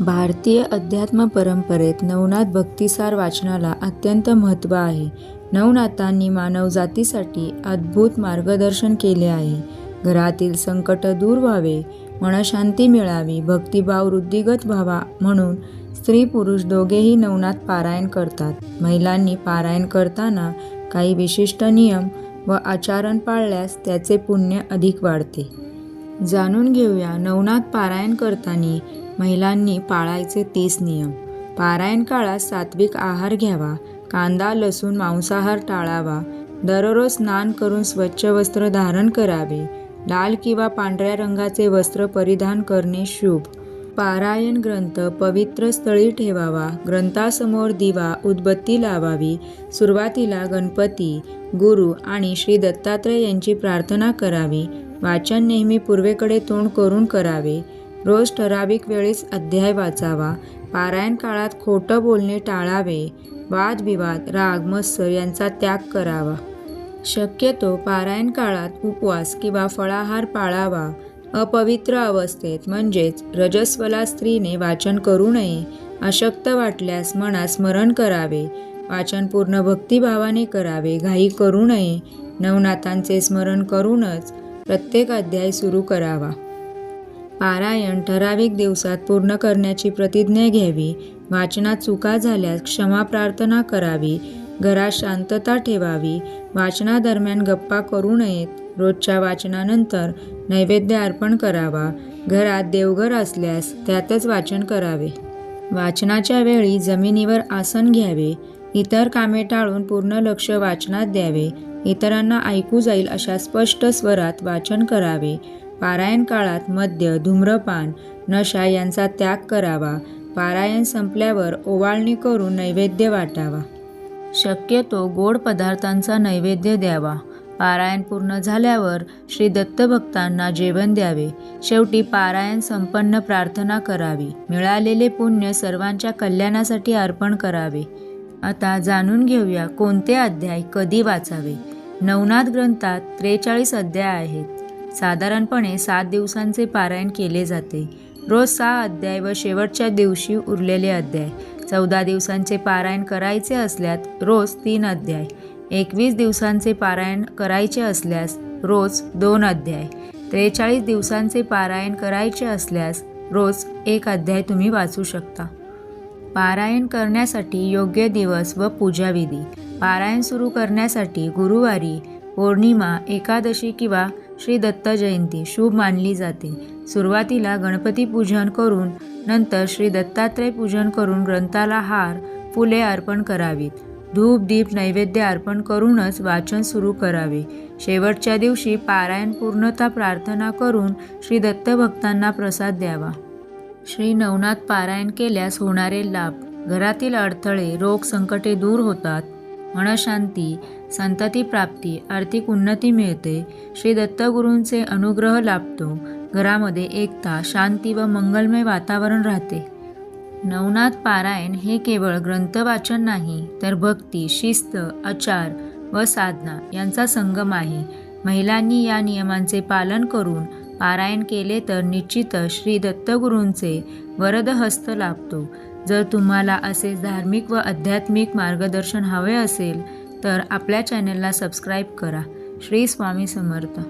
भारतीय अध्यात्म परंपरेत नवनाथ भक्तिसार वाचनाला अत्यंत महत्त्व आहे. नवनाथांनी मानवजातीसाठी अद्भुत मार्गदर्शन केले आहे. घरातील संकट दूर व्हावे मनशांती मिळावी भक्तिभाव वृद्धिगत व्हावा म्हणून स्त्री पुरुष दोघेही नवनाथ पारायण करतात. महिलांनी पारायण करताना काही विशिष्ट नियम व आचरण पाळल्यास त्याचे पुण्य अधिक वाढते. जाणून घेऊया नवनाथ पारायण करताना महिलांनी पाळायचे तीस नियम. पारायण काळात सात्विक आहार घ्यावा कांदा लसूण मांसाहार टाळावा दररोज स्नान करून स्वच्छ वस्त्र धारण करावे लाल किंवा पांढऱ्या रंगाचे वस्त्र परिधान करणे शुभ. पारायण ग्रंथ पवित्र स्थळी ठेवावा ग्रंथासमोर दिवा उदबत्ती लावावी सुरुवातीला गणपती गुरु आणि श्री दत्तात्रय यांची प्रार्थना करावी वाचन नेहमी पूर्वेकडे तोंड करून करावे. रोज ठराविक वेळेस अध्याय वाचावा. पारायण काळात खोटं बोलणे टाळावे. वादविवाद राग मत्सर यांचा त्याग करावा. शक्यतो पारायण काळात उपवास किंवा फळाहार पाळावा. अपवित्र अवस्थेत म्हणजेच रजस्वला स्त्रीने वाचन करू नये. अशक्त वाटल्यास मनात स्मरण करावे. वाचन पूर्ण भक्तिभावाने करावे. घाई करू नये. नवनाथांचे स्मरण करूनच प्रत्येक अध्याय सुरू करावा. पारायण ठराविक दिवसात पूर्ण करण्याची प्रतिज्ञा घ्यावी. वाचनात चुका झाल्यास क्षमा प्रार्थना करावी. घरात शांतता ठेवावी. वाचनादरम्यान गप्पा करू नयेत. रोजच्या वाचनानंतर नैवेद्य अर्पण करावा. घरात देवघर असल्यास त्यातच वाचन करावे. वाचनाच्या वेळी जमिनीवर आसन घ्यावे. इतर कामे टाळून पूर्ण लक्ष वाचनात द्यावे. इतरांना ऐकू जाईल अशा स्पष्ट स्वरात वाचन करावे. पारायण काळात मद्य धूम्रपान नशा यांचा त्याग करावा. पारायण संपल्यावर ओवाळणी करून नैवेद्य वाटावा. शक्यतो गोड पदार्थांचा नैवेद्य द्यावा. पारायण पूर्ण झाल्यावर श्री दत्तभक्तांना जेवण द्यावे. शेवटी पारायण संपन्न प्रार्थना करावी. मिळालेले पुण्य सर्वांच्या कल्याणासाठी अर्पण करावे. आता जाणून घेऊया कोणते अध्याय कधी वाचावे. नवनाथ ग्रंथात त्रेचाळीस अध्याय आहेत. साधारणपणे सात दिवसांचे पारायण केले जाते. रोज सहा अध्याय व शेवटच्या दिवशी उरलेले अध्याय. चौदा दिवसांचे पारायण करायचे असल्यास रोज तीन अध्याय. एकवीस दिवसांचे पारायण करायचे असल्यास रोज दोन अध्याय. त्रेचाळीस दिवसांचे पारायण करायचे असल्यास रोज एक अध्याय तुम्ही वाचू शकता. पारायण करण्यासाठी योग्य दिवस व पूजाविधी. पारायण सुरू करण्यासाठी गुरुवारी पौर्णिमा एकादशी किंवा श्री दत्त जयंती शुभ मानली जाते. सुरुवातीला गणपती पूजन करून नंतर श्री दत्तात्रय पूजन करून ग्रंथाला हार फुले अर्पण करावीत. धूप दीप नैवेद्य अर्पण करूनच वाचन सुरू करावे. शेवटच्या दिवशी पारायण पूर्णता प्रार्थना करून श्री दत्तभक्तांना प्रसाद द्यावा. श्री नवनाथ पारायण केल्यास होणारे लाभ घरातील अडथळे रोग संकटे दूर होतात. मनशांती संतती प्राप्ती आर्थिक उन्नती मिळते. श्री दत्तगुरूंचे अनुग्रह लाभतो. घरामध्ये एकता शांती व मंगलमय वातावरण राहते. नवनाथ पारायण हे केवळ ग्रंथवाचन नाही तर भक्ती शिस्त आचार व साधना यांचा संगम आहे. महिलांनी या नियमांचे पालन करून पारायण केले तर निश्चितच श्री दत्तगुरूंचे वरदहस्त लाभतो. जर तुम्हाला असे धार्मिक व आध्यात्मिक मार्गदर्शन हवे असेल तर आपल्या चॅनलला सबस्क्राईब करा. श्री स्वामी समर्थ.